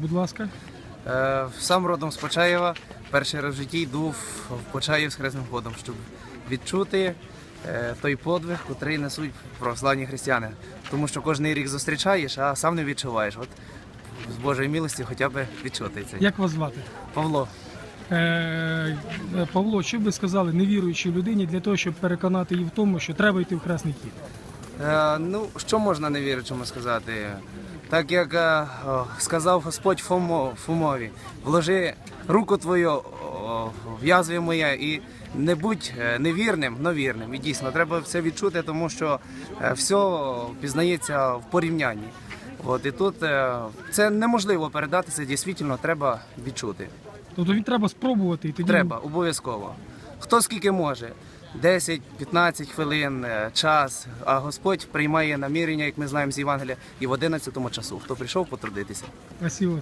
Будь ласка. Е, Сам родом з Почаєва. Перший раз в житті йду в Почаїв з хресним ходом, щоб відчути е, той подвиг, котрий несуть православні християни. Тому що кожен рік зустрічаєш, а сам не відчуваєш. От з Божої милості хоча б відчути це. Як вас звати? Павло, Е, Павло, що б ви сказали невіруючій людині для того, щоб переконати її в тому, що треба йти в Хресний Хід? е, ну що можна невіручому сказати? Так як е, о, сказав Господь Фомо, Фомові, вложи руку твою о, в язві моє і не будь е, невірним, но вірним. І дійсно треба це відчути, тому що е, все пізнається в порівнянні. От і тут це неможливо передати, це дійсно треба відчути. Тобто він треба спробувати і тоді Треба, обов'язково. Хто скільки може. 10-15 хвилин, е, час, а Господь приймає намірення, як ми знаємо з Євангелія, і в 11 часу. Хто прийшов потрудитися. Спасибо.